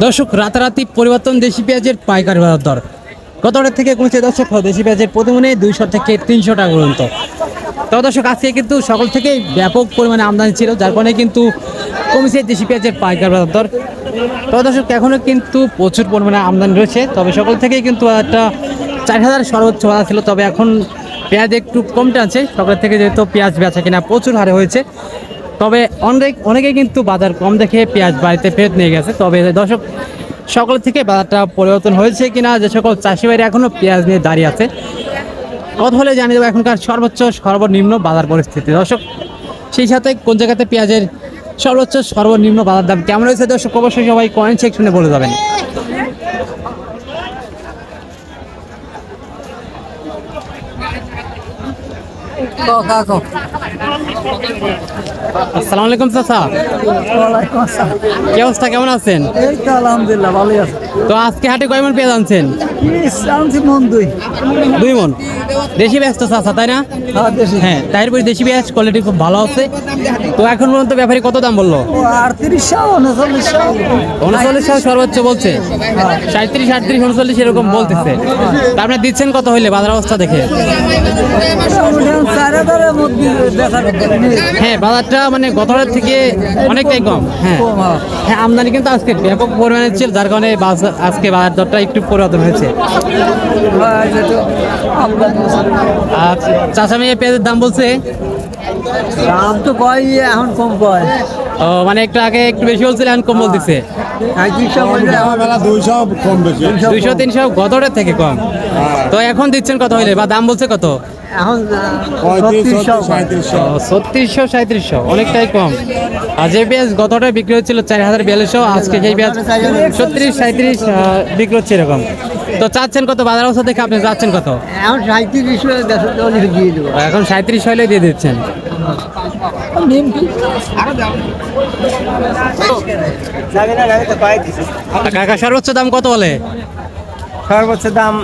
দর্শক, রাতারাতি পরিবর্তন দেশি পেঁয়াজের পাইকারি বাজার দর। গত হাটের থেকে কমেছে দর্শক, দেশি পেঁয়াজের প্রতিমনে দুইশো থেকে তিনশো টাকা পর্যন্ত। তো দর্শক, আজকে কিন্তু সকল থেকেই ব্যাপক পরিমাণে আমদানি ছিল, যার কারণে কিন্তু কমেছে দেশি পেঁয়াজের পাইকারি বাজার দর। তো দর্শক এখনও কিন্তু প্রচুর পরিমাণে আমদানি রয়েছে, তবে সকল থেকেই কিন্তু একটা চার হাজার সর্বোচ্চ বাজার ছিল, তবে এখন পেঁয়াজ একটু কম টানছে সকল থেকে যেহেতু পেঁয়াজ বেচা কিনা প্রচুর হারে হয়েছে তবে অনেক অনেকে কিন্তু বাজার কম দেখে পেঁয়াজ বাড়িতে ফেরত নিয়ে গেছে। তবে দর্শক, সকল থেকে বাজারটা পরিবর্তন হয়েছে কিনা যে সকল চাষি ভাইরা এখনও পেঁয়াজ নিয়ে দাঁড়িয়ে আছে কত হলে জানিয়ে দেবো এখনকার সর্বোচ্চ, সর্বনিম্ন বাজার পরিস্থিতি। দর্শক, সেই সাথে কোন জায়গাতে পেঁয়াজের সর্বোচ্চ, সর্বনিম্ন বাজার দাম কেমন হয়েছে দর্শক, অবশ্যই সবাই কমেন্ট সেকশনে বলে যাবেন। কেমন আছেন? তো আজকে হাটে আনছি মন দেশি হ্যাঁ দেশি কোয়ালিটি খুব ভালো আছে। তো এখন পর্যন্ত ব্যাপারী কত দাম বলল? আটত্রিশশো উনচল্লিশশো সর্বোচ্চ বলছে। সাঁত্রিশ, আটত্রিশ, উনচল্লিশ এরকম বলতেছে। তা আপনি দিচ্ছেন কত হইলে বাজার অবস্থা দেখে? হ্যাঁ বাজারটা মানে গতবার থেকে অনেকটাই কম। হ্যাঁ। হ্যাঁ। হ্যাঁ আমদানি কিন্তু আজকে ব্যাপক পরিমাণে ছিল যার কারণে আজকে বাজার দরটা একটু পরিবর্তন হয়েছে। আর চাষা মেয়ে পেঁয়াজের দাম বলছে? দাম তো কয় এখন কম কয়? ও মানে একটু আগে একটু বেশি বলছিল এখন কম বলতেছে। পঁয়ত্রিশশো মধ্যে এখন বেলা দুইশো কম বেশি। দুইশো তিনশো গতটার থেকে কম। তো এখন দিচ্ছেন কত হইলে বা দাম বলছে কত? এখন ছত্রিশশো সাঁত্রিশশো। অনেকটাই কম। আর যে পেঁয়াজ গতটা বিক্রি হচ্ছিল চার হাজার বিয়াল্লিশশো আজকে যে পেঁয়াজ ছত্রিশ সাঁত্রিশ বিক্রি হচ্ছে এরকম। তো চাচ্ছেন কত? বাজার অবস্থা দেখে আপনি চাচ্ছেন কত? এখন দেবো। এখন সাঁত্রিশ হলে দিয়ে দিচ্ছেন। কাকা সর্বোচ্চ দাম কত বলে? সর্বোচ্চ দাম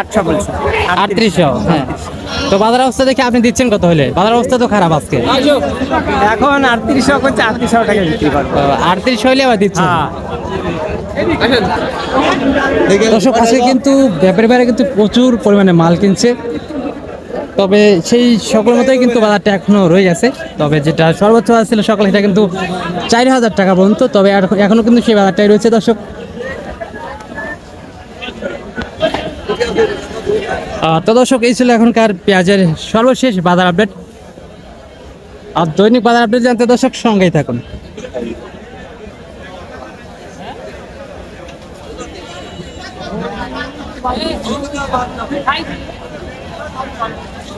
আটশো বলছে। আটত্রিশশো হ্যাঁ। তো বাজার অবস্থা দেখে আপনি দিচ্ছেন কত হলে? বাজার অবস্থা তো খারাপ আজকে। এখন আটত্রিশশো করছে আটত্রিশশো টাকা বিক্রি করব। আটত্রিশ হইলে আবার দিচ্ছেন? দর্শক আজকে কিন্তু ব্যাপারী কিন্তু প্রচুর পরিমাণে মাল কিনছে। তবে সেই সকল মতোই কিন্তু বাজারটা এখনও রয়ে গেছে। তবে যেটা সর্বোচ্চ বাজার ছিল সকালে সেটা কিন্তু চার হাজার টাকা পর্যন্ত, তবে আর- এখনও কিন্তু সেই বাজারটাই রয়েছে দর্শক। তো দর্শক, এই ছিল এখনকার পেঁয়াজের সর্বশেষ বাজার আপডেট। আর দৈনিক বাজার আপডেট জানতে দর্শক সঙ্গেই থাকুন।